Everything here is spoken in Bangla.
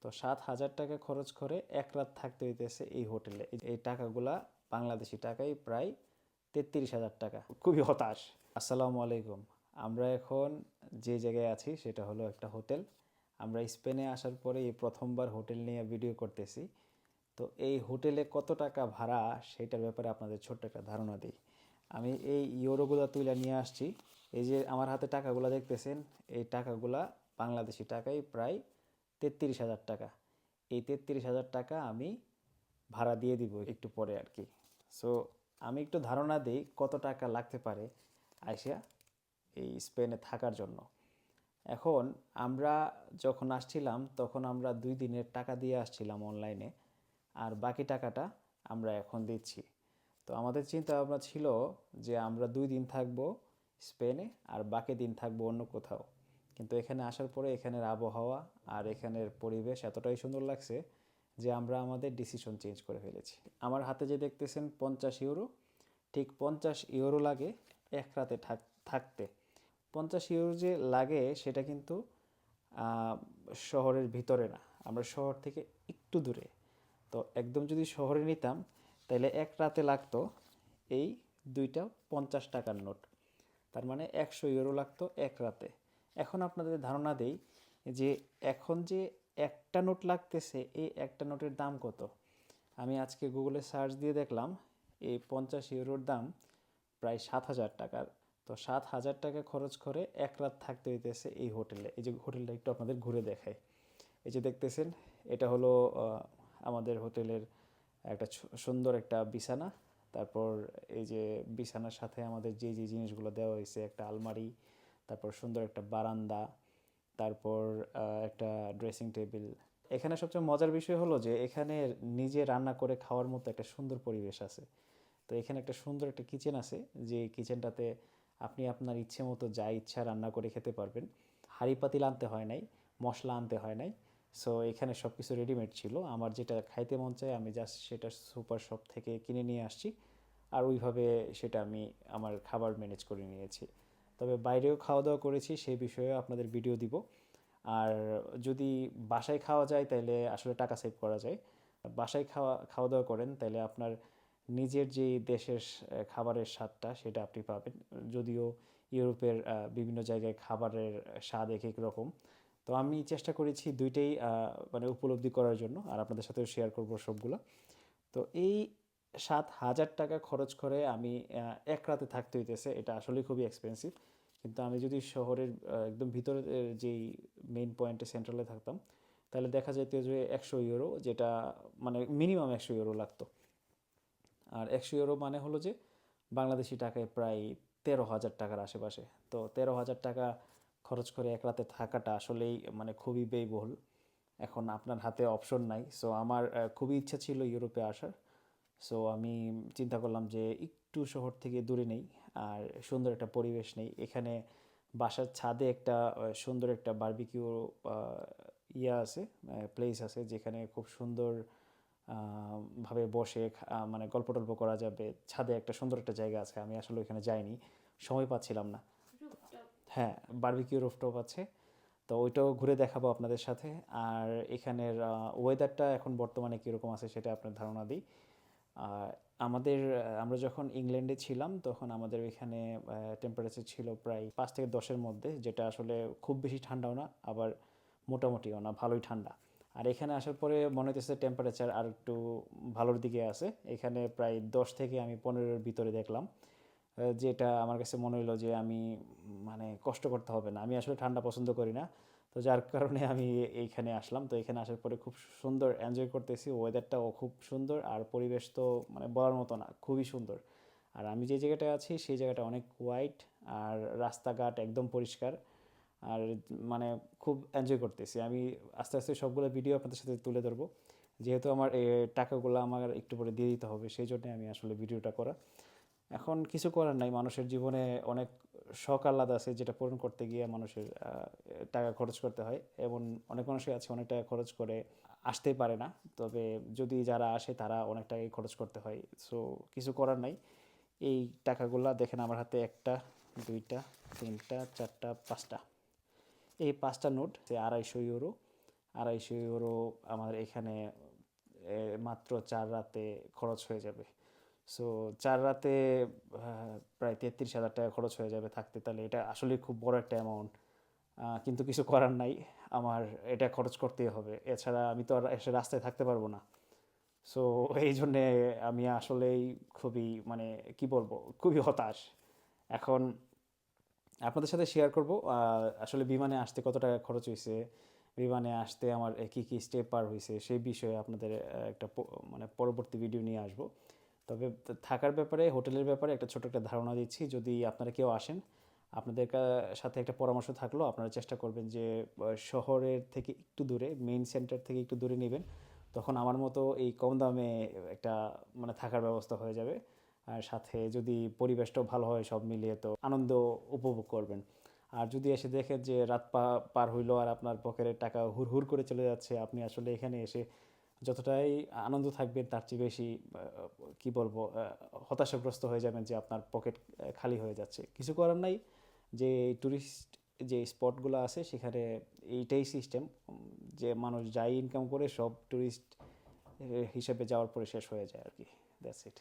তো সাত হাজার টাকা খরচ করে এক রাত থাকতে হইতেছে এই হোটেলে। এই- টাকাগুলা বাংলাদেশি টাকায় প্রায় তেত্রিশ হাজার টাকা। খুবই হতাশ। আসসালামু আলাইকুম। আমরা এখন যে জায়গায় আছি সেটা হলো একটা হোটেল। আমরা স্পেনে আসার পরে এই প্রথমবার হোটেল নিয়ে ভিডিও করতেছি। তো এই হোটেলে কত টাকা ভাড়া সেটার ব্যাপারে আপনাদের ছোট্ট একটা ধারণা দিই। আমি এই ইউরোগুলো তুলে নিয়ে আসছি। এই যে আমার হাতে টাকাগুলো দেখতেছেন, এই টাকাগুলা বাংলাদেশি টাকায় প্রায় তেত্রিশ হাজার টাকা। এই তেত্রিশ হাজার টাকা আমি ভাড়া দিয়ে দিব একটু পরে আর কি। সো আমি একটু ধারণা দিই কত টাকা লাগতে পারে আইসা এই স্পেনে থাকার জন্য। এখন আমরা যখন আসছিলাম, তখন আমরা দুই দিনের টাকা দিয়ে আসছিলাম অনলাইনে আর বাকি টাকাটা আমরা এখন দিচ্ছি। তো আমাদের চিন্তা ভাবনা ছিল যে আমরা দুই দিন থাকব স্পেনে, আর বাকি দিন থাকব অন্য কোথাও। কিন্তু এখানে আসার পরে এখানের আবহাওয়া আর এখানের পরিবেশ এতটাই সুন্দর লাগছে যে আমরা আমাদের ডিসিশন চেঞ্জ করে ফেলেছি। আমার হাতে যে দেখতেছেন পঞ্চাশ ইউরো ঠিক পঞ্চাশ ইউরো লাগে এক রাতে থাক- থাকতে। পঞ্চাশ ইউরো যে লাগে সেটা কিন্তু শহরের ভিতরে না, আমরা শহর থেকে একটু দূরে। তো একদম যদি শহরে নিতাম, তাহলে এক রাতে লাগতো এই দুইটা পঞ্চাশ টাকার নোট। তার মানে একশো ইউরো লাগতো এক রাতে। এখন আপনাদের ধারণা দেই যে এখন যে একটা নোট লাগতেছে, এই একটা নোটের দাম কত? আমি আজকে গুগলে সার্চ দিয়ে দেখলাম, এই পঞ্চাশ ইউরোর দাম প্রায় সাত হাজার টাকার। তো সাত হাজার টাকা খরচ করে এক রাত থাকতে হইতেছে এই হোটেলে। এই যে হোটেলটা একটু আপনাদের ঘুরে দেখায় এই যে দেখতেছেন, এটা হলো আমাদের হোটেলের একটা সুন্দর একটা বিছানা। তারপর এই যে বিছানার সাথে আমাদের যে যে জিনিসগুলো দেওয়া হয়েছে, একটা আলমারি তারপর সুন্দর একটা বারান্দা, তারপর একটা ড্রেসিং টেবিল এখানে সবচেয়ে মজার বিষয় হলো যে এখানে নিজে রান্না করে খাওয়ার মতো একটা সুন্দর পরিবেশ আছে। তো এখানে একটা সুন্দর একটা কিচেন আছে, যে কিচেনটাতে আপনি আপনার ইচ্ছে মতো যা ইচ্ছা রান্না করে খেতে পারবেন। হাঁড়ি পাতিল আনতে হয় নাই, মশলা আনতে হয় নাই। সো এখানে সব কিছু রেডিমেড ছিল। আমার যেটা খাইতে মন চায়, আমি জাস্ট সেটা সুপার শপ থেকে কিনে নিয়ে আসছি। আর ওইভাবে সেটা আমি আমার খাবার ম্যানেজ করে নিয়েছি। তবে বাইরেও খাওয়া দাওয়া করেছি সেই বিষয়ে আপনাদের ভিডিও দিব। আর যদি বাসায় খাওয়া যায় তাহলে আসলে টাকা সেভ করা যায়। বাসায় খাওয়া খাওয়া দাওয়া করেন তাহলে আপনার নিজের যে দেশের খাবারের স্বাদটা, সেটা আপনি পাবেন। যদিও ইউরোপের বিভিন্ন জায়গায় খাবারের স্বাদ এক এক রকম। তো আমি চেষ্টা করেছি দুইটাই মানে উপলব্ধি করার জন্য, আর আপনাদের সাথেও শেয়ার করব সবগুলো। তো এই সাত হাজার টাকা খরচ করে আমি এক রাতে থাকতে হইতেছে। এটা আসলে খুবই এক্সপেন্সিভ কিন্তু আমি যদি শহরের একদম ভিতরে যেই মেইন পয়েন্টে সেন্ট্রালে থাকতাম, তাহলে দেখা যেত যে একশো ইউরো যেটা মানে মিনিমাম একশো ইউরো লাগতো। আর একশো ইউরো মানে হলো যে বাংলাদেশি টাকায় প্রায় তেরো হাজার টাকার আশেপাশে। তো তেরো হাজার টাকা খরচ করে এক রাতে থাকাটা আসলেই মানে খুবই ব্যয়বহুল। এখন আপনার হাতে অপশন নাই। সো আমার খুবই ইচ্ছা ছিল ইউরোপে আসার। সো আমি চিন্তা করলাম যে একটু শহর থেকে দূরে নেই আর সুন্দর একটা পরিবেশ নেই। এখানে বাসার ছাদে একটা সুন্দর একটা বার্বিকিউ ইয়া আছে প্লেস আছে যেখানে খুব সুন্দর ভাবে বসে মানে গল্প টল্প করা যাবে। ছাদে একটা সুন্দর একটা জায়গা আছে আমি আসলে ওইখানে যাইনি। সময় পাচ্ছিলাম না। হ্যাঁ বার্বিকিউ রুফটপ আছে। তো ওইটাও ঘুরে দেখাবো আপনাদের সাথে। আর এখানের ওয়েদারটা এখন বর্তমানে কীরকম আছে সেটা আপনার ধারণা দিই। আমাদের আমরা যখন ইংল্যান্ডে ছিলাম, তখন আমাদের এখানে টেম্পারেচার ছিল প্রায় পাঁচ থেকে দশের মধ্যে, যেটা আসলে খুব বেশি ঠান্ডাও না, আবার মোটামুটিও না, ভালোই ঠান্ডা। আর এখানে আসার পরে মনে হচ্ছে টেম্পারেচার আর একটু ভালোর দিকে আছে। এখানে প্রায় দশ থেকে আমি পনেরোর ভিতরে দেখলাম যেটা আমার কাছে মনে হলো যে আমি মানে কষ্ট করতে হবে না। আমি আসলে ঠান্ডা পছন্দ করি না। তো যার কারণে আমি এইখানে আসলাম। তো এখানে আসার পরে খুব সুন্দর এনজয় করতেছি। ওয়েদারটাও খুব সুন্দর আর পরিবেশ তো মানে বলার মতো না, খুবই সুন্দর। আর আমি যে জায়গাটায় আছি, সেই জায়গাটা অনেক হোয়াইট আর রাস্তাঘাট একদম পরিষ্কার। আর মানে খুব এনজয় করতেছি। আমি আস্তে আস্তে সবগুলো ভিডিও আপনাদের সাথে তুলে ধরবো। যেহেতু আমার টাকাগুলো আমার একটু পরে দিয়ে দিতে হবে, সেই জন্য আমি আসলে ভিডিওটা করা। এখন কিছু করার নাই। মানুষের জীবনে অনেক শখ আহ্লাদ আছে যেটা পূরণ করতে গিয়ে মানুষের টাকা খরচ করতে হয় এবং অনেক মানুষই আছে অনেক টাকা খরচ করে আসতেই পারে না। তবে যদি যারা আসে তারা অনেক টাকাই খরচ করতে হয়। সো কিছু করার নাই। এই টাকাগুলা দেখেন আমার হাতে একটা, দুইটা, তিনটা, চারটা, পাঁচটা। এই পাঁচটা নোট যে আড়াইশো ইউরো। আড়াইশো ইউরো আমার এখানে মাত্র চার রাতে খরচ হয়ে যাবে। সো চার রাতে প্রায় তেত্রিশ হাজার টাকা খরচ হয়ে যাবে থাকতে। তাহলে এটা আসলে খুব বড় একটা অ্যামাউন্ট কিন্তু কিছু করার নাই। আমার এটা খরচ করতেই হবে। এছাড়া আমি তো আর এসে রাস্তায় থাকতে পারব না। সো এই জন্যে আমি আসলেই খুবই মানে কি বলব, খুবই হতাশ। এখন আপনাদের সাথে শেয়ার করব। আসলে বিমানে আসতে কত টাকা খরচ হয়েছে বিমানে আসতে আমার কী কী স্টেপ পার হয়েছে সেই বিষয়ে আপনাদের একটা মানে পরবর্তী ভিডিও নিয়ে আসব। তবে থাকার ব্যাপারে, হোটেলের ব্যাপারে একটা ছোট একটা ধারণা দিচ্ছি। যদি আপনারা কেউ আসেন, আপনাদের সাথে একটা পরামর্শ থাকল, আপনারা চেষ্টা করবেন যে শহরের থেকে একটু দূরে মেইন সেন্টার থেকে একটু দূরে নেবেন, তখন আমার মতো এই কম দামে একটা মানে থাকার ব্যবস্থা হয়ে যাবে। আর সাথে যদি পরিবেশটাও ভালো হয়, সব মিলিয়ে তো আনন্দ উপভোগ করবেন। আর যদি এসে দেখেন যে, রাত পা, পার হইল আর আপনার পকেটের টাকা হুর হুর করে চলে যাচ্ছে, আপনি আসলে এখানে এসে যতটাই আনন্দ থাকবেন তার চেয়ে বেশি কি বলব হতাশাগ্রস্ত হয়ে যাবেন যে আপনার পকেট খালি হয়ে যাচ্ছে। কিছু করার নাই যে ট্যুরিস্ট যে স্পটগুলো আছে সেখানে এইটাই সিস্টেম যে মানুষ যাই ইনকাম করে সব ট্যুরিস্ট হিসেবে যাওয়ার পরে শেষ হয়ে যায় আর কি। That's it